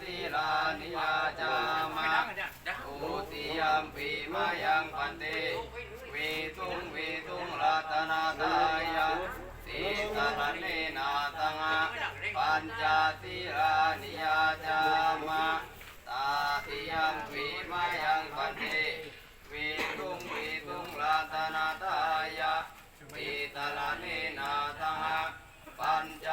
สิลานิยาจามะอุติยัมปีมายังปันติวิตุงวิตุงรัตนาตายะสิตระเนนาตังะปัญจสิลานิยาจามะตาติยัมปีมายังปันติวิตุงวิตุงรัตนาตายะสิตระเนนาตังะปัญจ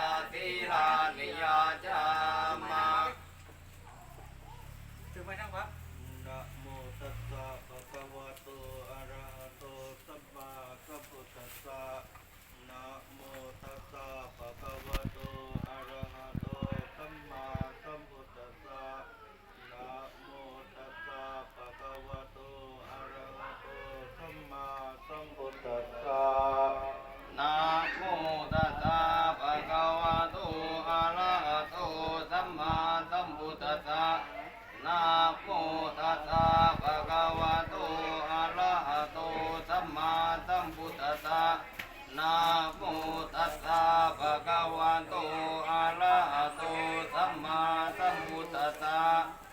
นะโมตัสสะภะคะวะโตอะระหะโตสัมมาสัมพุทธัสสะ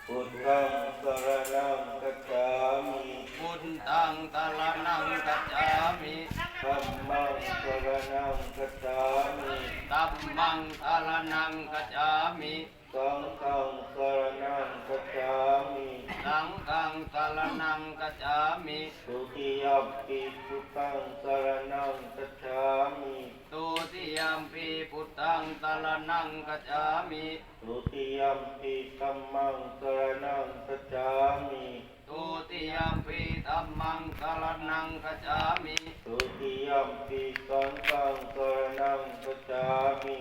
พุทธังสรณังคัจฉามิพุทธังสรณังกัจฉามิธัมมังสรณังคัจฉามิธัมมังสรณังกัจฉามิสังฆังสรณังคัจฉามิ สังฆังสรณังกัจฉามิทุติยัมปิพุทธังสรณังคัจฉามิตุติยมปีพุทธังสรณังกัจฉามิทุติยัมปิธัมมังสรณังคัจฉามิตุติยมปีธัมมังสรณังกัจฉามิทุติยัมปิสังฆังสรณังคัจฉามิ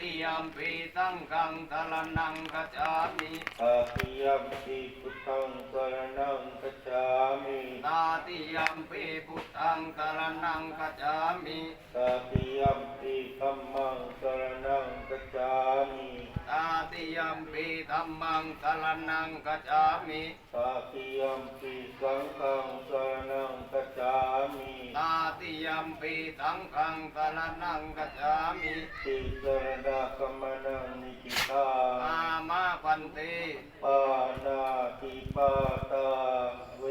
ตุติยมปีสังฆังสรณังกัจฉามิอาทิยัมปิพุทธังสรณังคัจฉามิตาติยมปีพุทธังสรณังกัจฉามิตาติยัมปิธัมมังสรณังคัจฉามิตาติยมปีธัมมังสรณังกัจฉามิตาติยัมปิสังฆังสรณัง มปีสังฆังสรณังกัจฉามิติสรณะกัมมนังนิจิตาอามาพันเตปานาติปาตาเว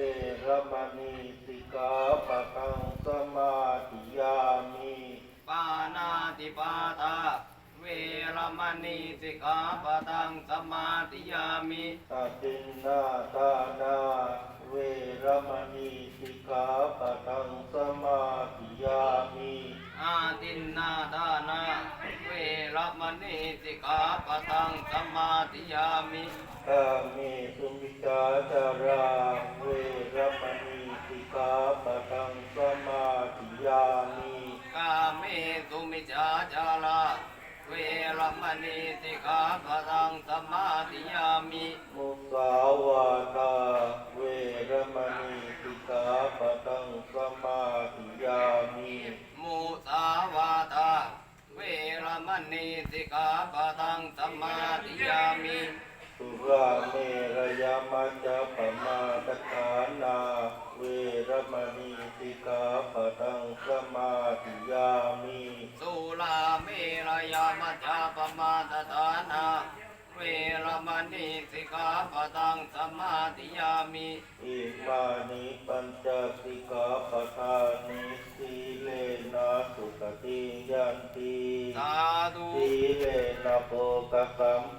รมณีสิกขาปะทังสมาธิยามิปานาติปาตาเวรมณีสิกขาปะทังสมาธิยามิอาตินนาทานาเวรมณีสิกขาปะทังสมาธิยามิ อาตินนาดานา เวรมณีสิกขา ปะทังสมาธิยามิกาเมสุมิจาจาราเวรมณีสิกขาปะทังสมาธิยามิกาเมสุมิจฉาจาราเวรมณีสิกขาปะทังสมาธิยามิมุสาวาทาเวรมณีสิกขาปะทังสมาธิยามิ มุสาวาทา เวรมณีสิกขาปะทังสมาธิ ยามิสุราเมรยามัจจปมาตฐานาเวรมณีสิกขาปะทังสมาธิยามิสุราเมรยามัจจาปมาตฐานาเวรมณีสิกขาปะทังสมาธิยามิอิมานิปัญจสิกขาปทานิสีเลนะสุขติยันติสาธุสีเลนะโภกสัมปทา